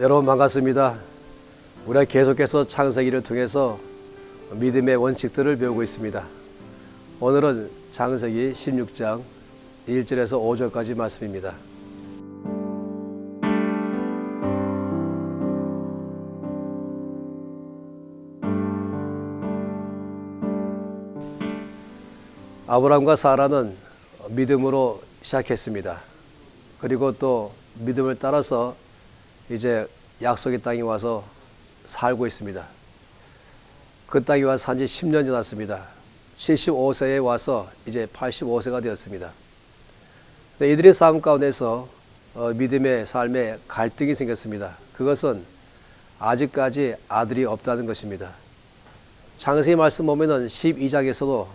여러분 반갑습니다. 우리가 계속해서 창세기를 통해서 믿음의 원칙들을 배우고 있습니다. 오늘은 창세기 16장 1절에서 5절까지 말씀입니다. 아브라함과 사라는 믿음으로 시작했습니다. 그리고 또 믿음을 따라서 이제 약속의 땅에 와서 살고 있습니다. 그 땅에 와서 산지 10년 지났습니다. 75세에 와서 이제 85세가 되었습니다. 이들의 삶 가운데서 어, 믿음의 삶에 갈등이 생겼습니다. 그것은 아직까지 아들이 없다는 것입니다. 창세기 말씀 보면은 12장에서도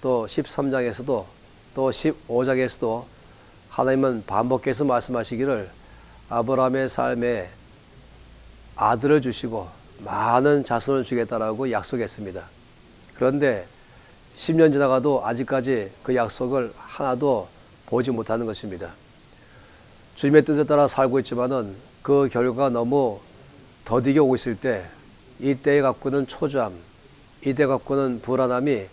또 13장에서도 또 15장에서도 하나님은 반복해서 말씀하시기를 아브라함의 삶에 아들을 주시고 많은 자손을 주겠다라고 약속했습니다. 그런데 10년 지나가도 아직까지 그 약속을 하나도 보지 못하는 것입니다. 주님의 뜻에 따라 살고 있지만은 그 결과가 너무 더디게 오고 있을 때 이때에 갖고는 초조함, 이때 갖고는 불안함이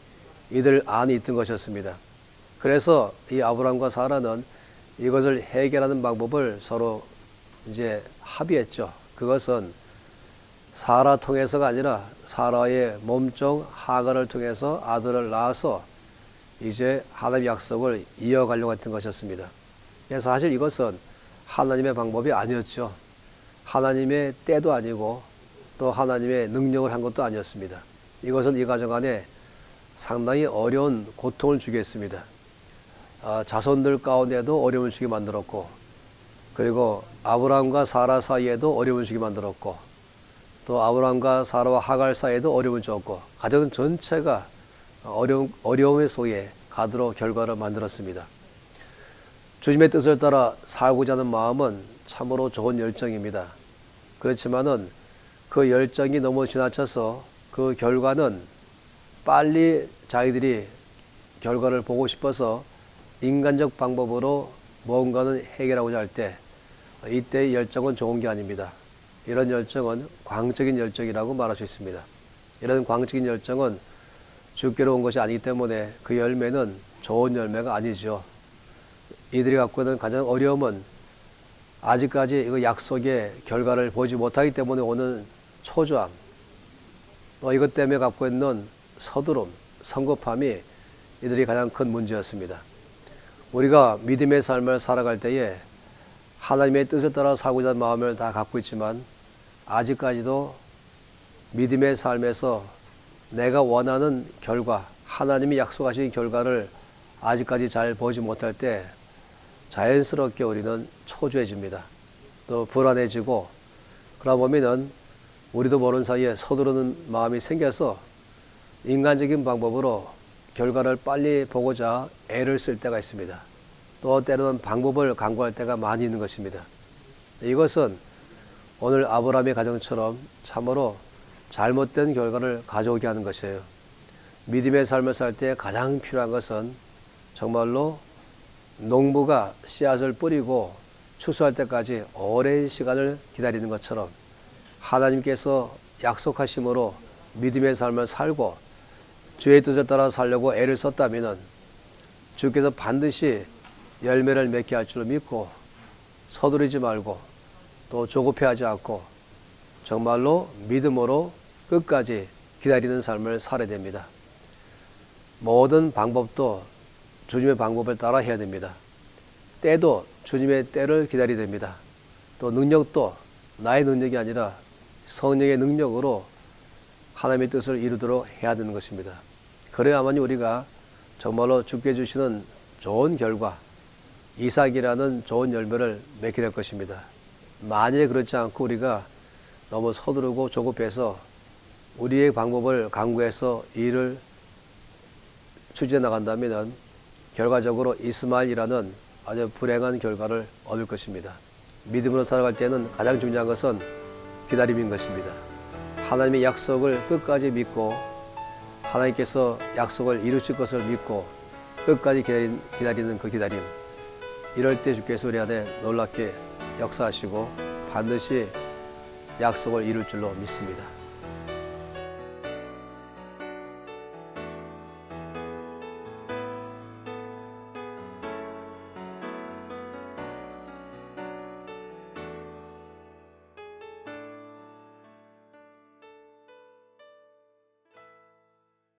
이들 안에 있던 것이었습니다. 그래서 이 아브라함과 사라는 이것을 해결하는 방법을 서로 이제 합의했죠. 그것은 사라 통해서가 아니라 사라의 몸종 하가를 통해서 아들을 낳아서 이제 하나님의 약속을 이어가려고 했던 것이었습니다. 그래서 사실 이것은 하나님의 방법이 아니었죠. 하나님의 때도 아니고 또 하나님의 능력을 한 것도 아니었습니다. 이것은 이 가정 안에 상당히 어려운 고통을 주게 했습니다. 아, 자손들 가운데도 어려움을 주게 만들었고 그리고 아브라함과 사라 사이에도 어려움을 주게 만들었고 또 아브라함과 사라와 하갈 사이에도 어려움을 줬고 가정 전체가 어려움, 어려움의 속에 가도록 결과를 만들었습니다. 주님의 뜻을 따라 살고자 하는 마음은 참으로 좋은 열정입니다. 그렇지만은 그 열정이 너무 지나쳐서 그 결과는 빨리 자기들이 결과를 보고 싶어서 인간적 방법으로 무언가는 해결하고자 할 때 이때의 열정은 좋은 게 아닙니다. 이런 열정은 광적인 열정이라고 말할 수 있습니다. 이런 광적인 열정은 주께로 온 것이 아니기 때문에 그 열매는 좋은 열매가 아니죠. 이들이 갖고 있는 가장 어려움은 아직까지 이거 약속의 결과를 보지 못하기 때문에 오는 초조함, 또 이것 때문에 갖고 있는 서두름, 성급함이 이들이 가장 큰 문제였습니다. 우리가 믿음의 삶을 살아갈 때에 하나님의 뜻에 따라 살고자 하는 마음을 다 갖고 있지만 아직까지도 믿음의 삶에서 내가 원하는 결과, 하나님이 약속하신 결과를 아직까지 잘 보지 못할 때 자연스럽게 우리는 초조해집니다. 또 불안해지고 그러다 보면은 우리도 모르는 사이에 서두르는 마음이 생겨서 인간적인 방법으로 결과를 빨리 보고자 애를 쓸 때가 있습니다. 또 때로는 방법을 강구할 때가 많이 있는 것입니다. 이것은 오늘 아브라함의 가정처럼 참으로 잘못된 결과를 가져오게 하는 것이에요. 믿음의 삶을 살 때 가장 필요한 것은 정말로 농부가 씨앗을 뿌리고 추수할 때까지 오랜 시간을 기다리는 것처럼 하나님께서 약속하심으로 믿음의 삶을 살고 주의 뜻에 따라 살려고 애를 썼다면 주께서 반드시 열매를 맺게 할 줄로 믿고 서두르지 말고 또 조급해하지 않고 정말로 믿음으로 끝까지 기다리는 삶을 살아야 됩니다. 모든 방법도 주님의 방법을 따라 해야 됩니다. 때도 주님의 때를 기다려야 됩니다. 또 능력도 나의 능력이 아니라 성령의 능력으로 하나님의 뜻을 이루도록 해야 되는 것입니다. 그래야만 우리가 정말로 주께 주시는 좋은 결과, 이삭이라는 좋은 열매를 맺게 될 것입니다. 만약에 그렇지 않고 우리가 너무 서두르고 조급해서 우리의 방법을 강구해서 일을 추진해 나간다면 결과적으로 이스마엘이라는 아주 불행한 결과를 얻을 것입니다. 믿음으로 살아갈 때는 가장 중요한 것은 기다림인 것입니다. 하나님의 약속을 끝까지 믿고 하나님께서 약속을 이루실 것을 믿고 끝까지 기다리는 그 기다림. 이럴 때 주께서 우리 안에 놀랍게 역사하시고 반드시 약속을 이룰 줄로 믿습니다.